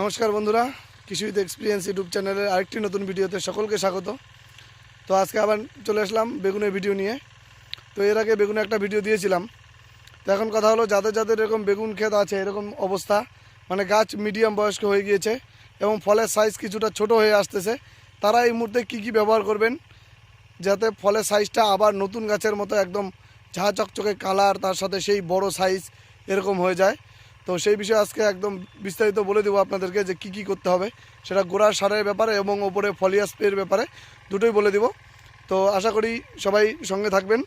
নমস্কার বন্ধুরা কৃষিবিদ এক্সপিরিয়েন্স ইউটিউব চ্যানেলের আরেকটি নতুন ভিডিওতে সকলকে স্বাগত। তো আজকে আবার চলে আসলাম বেগুনের ভিডিও নিয়ে। তো এর আগে বেগুনে একটা ভিডিও দিয়েছিলাম। তো এখন কথা হলো, যাদের যাদের এরকম বেগুন ক্ষেত আছে, এরকম অবস্থা মানে গাছ মিডিয়াম বয়স্ক হয়ে গিয়েছে এবং ফলের সাইজ কিছুটা ছোট হয়ে আসতেছে, তারা এই মুহূর্তে কী কী ব্যবহার করবেন যাতে ফলের সাইজটা আবার নতুন গাছের মতো একদম ঝাঁ চকচকে কালার তার সাথে সেই বড় সাইজ এরকম হয়ে যায়। তো সেই বিষয়ে আজকে একদম বিস্তারিত বলে দেবো আপনাদেরকে যে কি কি করতে হবে। সেটা গোড়ার সারের ব্যাপারে এবং ওপরে ফলিয়া স্প্রের ব্যাপারে দুটোই বলে দিব। তো আশা করি সবাই সঙ্গে থাকবেন,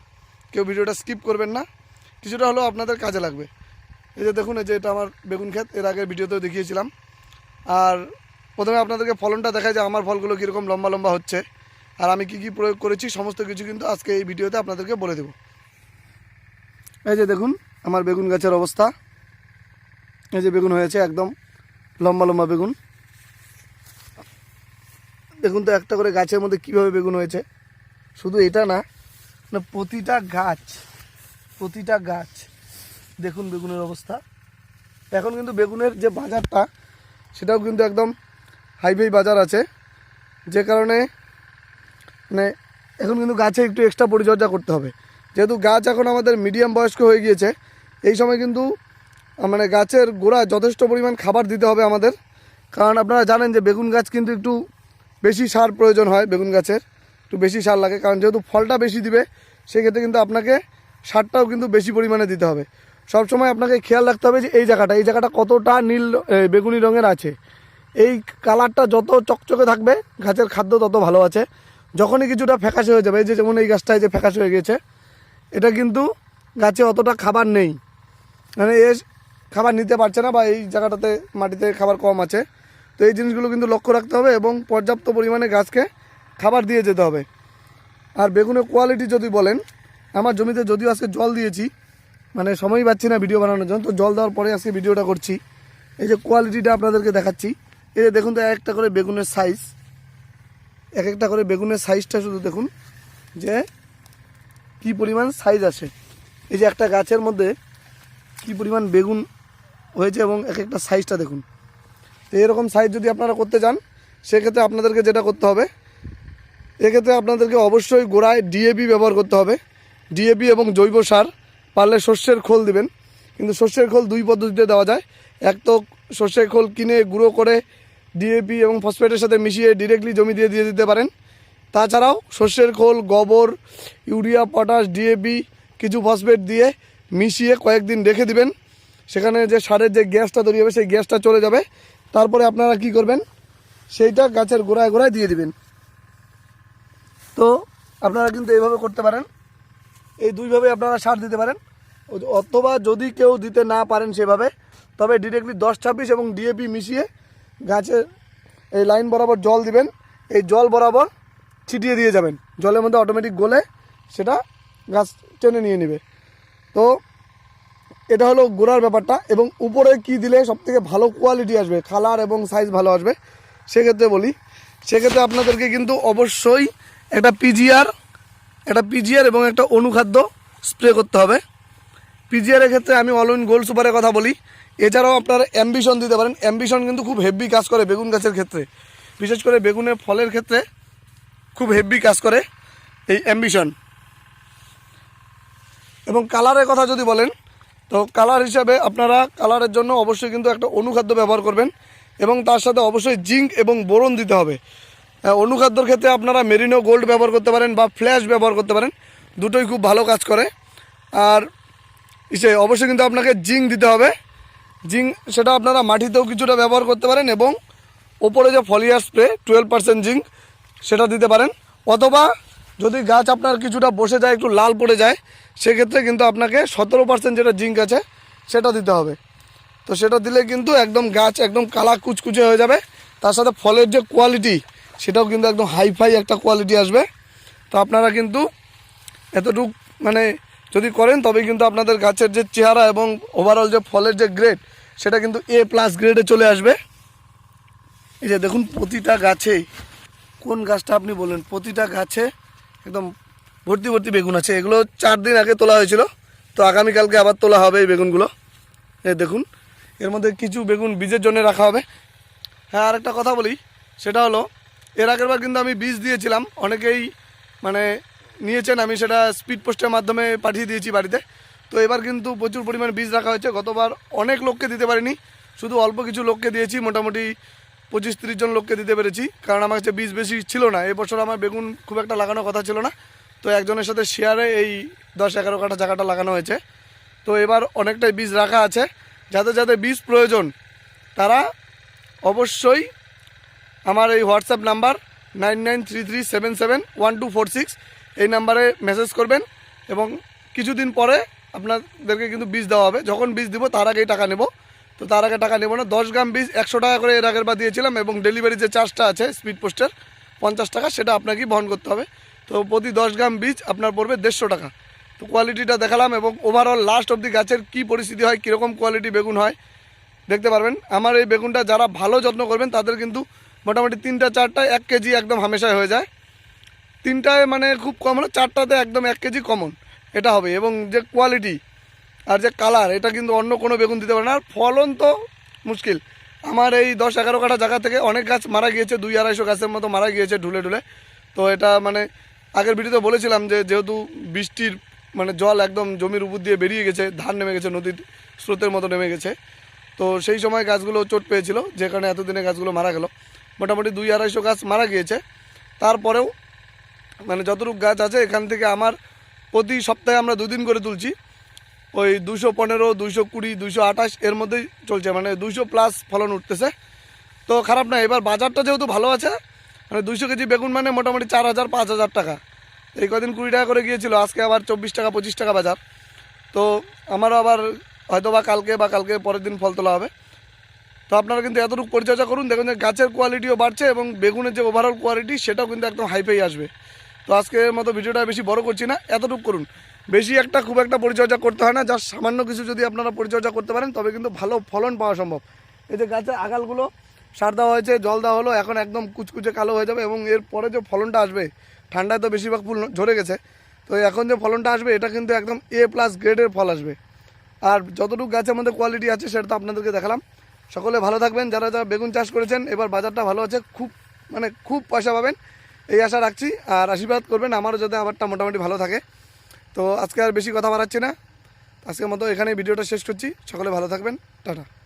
কেউ ভিডিওটা স্কিপ করবেন না। কিছুটা হলেও আপনাদের কাজে লাগবে। এই যে দেখুন, এই যে এটা আমার বেগুন ক্ষেত, এর আগের ভিডিওতেও দেখিয়েছিলাম। আর প্রথমে আপনাদেরকে ফলনটা দেখায় যে আমার ফলগুলো কীরকম লম্বা লম্বা হচ্ছে, আর আমি কি কি প্রয়োগ করেছি, সমস্ত কিছু কিন্তু আজকে এই ভিডিওতে আপনাদেরকে বলে দেব। এই যে দেখুন, আমার বেগুন গাছের অবস্থা। এই যে বেগুন হয়েছে, একদম লম্বা লম্বা বেগুন। দেখুন তো একটা করে গাছের মধ্যে কীভাবে বেগুন হয়েছে। শুধু এটা না না প্রতিটা গাছ প্রতিটা গাছ, দেখুন বেগুনের অবস্থা। এখন কিন্তু বেগুনের যে বাজারটা, সেটাও কিন্তু একদম হাইফাই বাজার আছে। যে কারণে মানে এখন কিন্তু গাছে একটু এক্সট্রা পরিচর্যা করতে হবে। যেহেতু গাছ এখন আমাদের মিডিয়াম বয়স্ক হয়ে গিয়েছে, এই সময় কিন্তু মানে গাছের গোড়া যথেষ্ট পরিমাণ খাবার দিতে হবে আমাদের। কারণ আপনারা জানেন যে বেগুন গাছ কিন্তু একটু বেশি সার প্রয়োজন হয়, বেগুন গাছের। একটু বেশি সার লাগে, কারণ যেহেতু ফলটা বেশি দিবে, সেক্ষেত্রে কিন্তু আপনাকে সারটাও কিন্তু বেশি পরিমাণে দিতে হবে। সবসময় আপনাকে খেয়াল রাখতে হবে যে এই জায়গাটা এই জায়গাটা কতটা নীল বেগুনি রঙের আছে। এই কালারটা যত চকচকে থাকবে, গাছের খাদ্য তত ভালো আছে। যখনই কিছুটা ফ্যাকাশে হয়ে যাবে, এই যে যেমন এই গাছটায় যে ফ্যাকাশে হয়ে গেছে এটা কিন্তু গাছে অতটা খাবার নেই। মানে এ খাবার নিতে পারছে না বা এই জায়গাটাতে মাটিতে খাবার কম আছে। তো এই জিনিসগুলো কিন্তু লক্ষ্য রাখতে হবে এবং পর্যাপ্ত পরিমাণে গাছকে খাবার দিয়ে যেতে হবে। আর বেগুনের কোয়ালিটি যদি বলেন, আমার জমিতে যদিও আজকে জল দিয়েছি মানে সময় পাচ্ছি না ভিডিও বানানোর জন্য, তো জল দেওয়ার পরে আজকে ভিডিওটা করছি। এই যে কোয়ালিটিটা আপনাদেরকে দেখাচ্ছি, এই যে দেখুন তো এক একটা করে বেগুনের সাইজ এক একটা করে বেগুনের সাইজটা শুধু দেখুন, যে কি পরিমাণ সাইজ আছে। এই যে একটা গাছের মধ্যে কি পরিমাণ বেগুন হয়েছে এবং এক একটা সাইজটা দেখুন। তো এরকম সাইজ যদি আপনারা করতে চান, সেক্ষেত্রে আপনাদেরকে যেটা করতে হবে, এক্ষেত্রে আপনাদেরকে অবশ্যই গোড়ায় ডিএপি ব্যবহার করতে হবে। ডিএপি এবং জৈব সার পারলে শস্যের খোল দিবেন। কিন্তু শস্যের খোল দুই পদ্ধতিতে দেওয়া যায়। এক তো শস্যের খোল কিনে গুঁড়ো করে ডিএপি এবং ফসফেটের সাথে মিশিয়ে ডিরেক্টলি জমি দিয়ে দিয়ে দিতে পারেন। তাছাড়াও শস্যের খোল, গোবর, ইউরিয়া পটাশ ডিএপি কিছু ফসফেট দিয়ে মিশিয়ে কয়েকদিন রেখে দিবেন। সেখানে যে সারের যে গ্যাসটা তৈরি হবে, সেই গ্যাসটা চলে যাবে। তারপরে আপনারা কি করবেন? সেইটা গাছের গোড়ায় গোড়ায় দিয়ে দিবেন। তো আপনারা কিন্তু এইভাবে করতে পারেন। এই দুইভাবে আপনারা সার দিতে পারেন। অথবা যদি কেউ দিতে না পারেন সেভাবে, তবে ডিরেক্টলি দশ ছাব্বিশ এবং ডিএপি মিশিয়ে গাছের এই লাইন বরাবর জল দিবেন। এই জল বরাবর ছিটিয়ে দিয়ে যাবেন। জলের মধ্যে অটোমেটিক গলে সেটা গাছ টেনে নিয়ে নেবে। তো এটা হলো গোড়ার ব্যাপারটা এবং উপরে কি দিলে সবথেকে ভালো কোয়ালিটি আসবে কালার এবং সাইজ ভালো আসবে, সেক্ষেত্রে বলি। সেক্ষেত্রে আপনাদেরকে কিন্তু অবশ্যই একটা পিজিআর একটা পিজিআর এবং একটা অনুখাদ্য স্প্রে করতে হবে। পিজিআরের ক্ষেত্রে আমি অল ইন গোল্ড সুপারের কথা বলি। এছাড়াও আপনারা অ্যাম্বিশন দিতে পারেন। অ্যাম্বিশন কিন্তু খুব হেভি কাজ করে বেগুন গাছের ক্ষেত্রে। বিশেষ করে বেগুনের ফলের ক্ষেত্রে খুব হেভি কাজ করে এই অ্যাম্বিশন এবং কালারের কথা যদি বলেন তো কালার হিসাবে আপনারা কালারের জন্য অবশ্যই কিন্তু একটা অনুখাদ্য ব্যবহার করবেন এবং তার সাথে অবশ্যই জিঙ্ক এবং বোরন দিতে হবে। অনুখাদ্যর ক্ষেত্রে আপনারা মেরিনো গোল্ড ব্যবহার করতে পারেন বা ফ্ল্যাশ ব্যবহার করতে পারেন, দুটোই খুব ভালো কাজ করে। আর ইসে, অবশ্যই কিন্তু আপনাকে জিঙ্ক দিতে হবে। জিঙ্ক সেটা আপনারা মাটিতেও কিছুটা ব্যবহার করতে পারেন এবং ওপরে যে foliar spray twelve percent zinc, সেটা দিতে পারেন। অথবা যদি গাছ আপনার কিছুটা বসে যায়, একটু লাল পড়ে যায়, সেক্ষেত্রে কিন্তু আপনাকে সতেরো পার্সেন্ট যেটা জিঙ্ক আছে, সেটা দিতে হবে। তো সেটা দিলে কিন্তু একদম গাছ একদম কালা কুচকুচে হয়ে যাবে। তার সাথে ফলের যে কোয়ালিটি সেটাও কিন্তু একদম হাইফাই একটা কোয়ালিটি আসবে। তো আপনারা কিন্তু এতটুক মানে যদি করেন, তবে কিন্তু আপনাদের গাছের যে চেহারা এবং ওভারঅল যে ফলের যে গ্রেড সেটা কিন্তু এ প্লাস গ্রেডে চলে আসবে। এই যে দেখুন, প্রতিটা গাছে, কোন গাছটা আপনি বললেন? প্রতিটা গাছে একদম ভর্তি ভর্তি বেগুন আছে। এগুলো চার দিন আগে তোলা হয়েছিল। তো আগামীকালকে আবার তোলা হবে এই বেগুনগুলো। এই দেখুন, এর মধ্যে কিছু বেগুন বীজের জন্য রাখা হবে। হ্যাঁ আর একটা কথা বলি, সেটা হলো, এর আগের বার কিন্তু আমি বীজ দিয়েছিলাম। অনেকেই মানে নিয়েছেন, আমি সেটা স্পিড পোস্টের মাধ্যমে পাঠিয়ে দিয়েছি বাড়িতে। তো এবার কিন্তু প্রচুর পরিমাণে বীজ রাখা হয়েছে। গতবার অনেক লোককে দিতে পারিনি। শুধু অল্প কিছু লোককে দিয়েছি। মোটামুটি পঁচিশ তিরিশ জন লোককে দিতে পেরেছি, কারণ আমার কাছে বীজ বেশি ছিল না। এবছর আমার বেগুন খুব একটা লাগানোর কথা ছিল না। তো একজনের সাথে শেয়ারে এই দশ এগারো কাঠা জায়গাটা লাগানো হয়েছে। তো এবার অনেকটাই বীজ রাখা আছে। যাদের যাদের বীজ প্রয়োজন, তারা অবশ্যই আমার এই WhatsApp number nine nine three three seven seven one two four six এই নাম্বারে মেসেজ করবেন এবং কিছুদিন পরে আপনাদেরকে কিন্তু বীজ দেওয়া হবে। যখন বীজ দিব, তার আগেই টাকা নেব। তো তার আগে টাকা নেব না। দশ গ্রাম বীজ একশো টাকা করে এর আগের বার দিয়েছিলাম এবং ডেলিভারি যে চার্জটা আছে স্পিড পোস্টের পঞ্চাশ টাকা, সেটা আপনাকেই বহন করতে হবে। তো প্রতি দশ গ্রাম বীজ আপনার পড়বে দেড়শো টাকা। তো কোয়ালিটিটা দেখালাম এবং ওভারঅল লাস্ট অবধি গাছের কী পরিস্থিতি হয়, কীরকম কোয়ালিটি বেগুন হয়, দেখতে পারবেন। আমার এই বেগুনটা যারা ভালো যত্ন করবেন, তাদের কিন্তু মোটামুটি তিনটা চারটা এক কেজি একদম হামেশায় হয়ে যায়। তিনটায় মানে খুব কম হলো চারটাতে একদম এক কেজি কমন এটা হবে এবং যে কোয়ালিটি আর যে কালার, এটা কিন্তু অন্য কোনো বেগুন দিতে পারে না। আর ফলন তো মুশকিল। আমার এই দশ এগারো কাঠা জায়গা থেকে অনেক গাছ মারা গিয়েছে, দুই আড়াইশো গাছের মতো মারা গিয়েছে ঢুলে ঢুলে। তো এটা মানে আগের ভিডিওতে বলেছিলাম যে যেহেতু বৃষ্টির মানে জল একদম জমির উপর দিয়ে বেরিয়ে গেছে, ধান নেমে গেছে, নদীর স্রোতের মতো নেমে গেছে। তো সেই সময় গাছগুলো চোট পেয়েছিল, যে কারণে এতদিনে গাছগুলো মারা গেল। মোটামুটি দুই আড়াইশো গাছ মারা গিয়েছে। তারপরেও মানে যতটুকু গাছ আছে, এখান থেকে আমার প্রতি সপ্তাহে আমরা দুদিন করে তুলছি। ওই দুশো পনেরো দুশো কুড়ি দুশো আঠাশ এর মধ্যেই চলছে। মানে দুশো প্লাস ফলন উঠতেছে। তো খারাপ না, এবার বাজারটা যেহেতু ভালো আছে মানে দুশো কেজি বেগুন মানে মোটামুটি চার হাজার, পাঁচ হাজার টাকা। এই কদিন কুড়ি টাকা করে গিয়েছিল, আজকে আবার চব্বিশ টাকা, পঁচিশ টাকা বাজার। তো আমারও আবার হয়তো বা কালকে বা কালকে পরের দিন ফল তোলা হবে। তো আপনারা কিন্তু এতটুকু পরিচর্যা করুন, দেখুন যে গাছের কোয়ালিটিও বাড়ছে এবং বেগুনের যে ওভারঅল কোয়ালিটি সেটাও কিন্তু একদম হাইফেই আসবে। তো আজকের মতো ভিডিওটা বেশি বড় করছি না, এতটুকু করুন। বেশি একটা খুব একটা পরিচর্যা করতে হয় না, যা সামান্য কিছু যদি আপনারা পরিচর্যা করতে পারেন, তবে কিন্তু ভালো ফলন পাওয়া সম্ভব। এই যে গাছের আগালগুলো, সার দেওয়া হয়েছে, জল দেওয়া হলো, এখন একদম কুচকুচে কালো হয়ে যাবে এবং এর পরে যে ফলনটা আসবে, ঠান্ডায় তো বেশিরভাগ ফুল ঝরে গেছে, তো এখন যে ফলনটা আসবে, এটা কিন্তু একদম এ প্লাস গ্রেডের ফল আসবে। আর যতটুকু গাছের মধ্যে কোয়ালিটি আছে, সেটা তো আপনাদেরকে দেখালাম। সকলে ভালো থাকবেন, যারা যারা বেগুন চাষ করেছেন, এবার বাজারটা ভালো আছে, খুব মানে খুব পয়সা পাবেন, এই আশা রাখছি, আর আশীর্বাদ করবেন, আমারও যাতে আমারটা মোটামুটি ভালো থাকে। তো আজকে আর বেশি কথা বাড়াচ্ছি না। আজকের মতো এখানে ভিডিওটা শেষ করছি। সকলে ভালো থাকবেন। টাটা।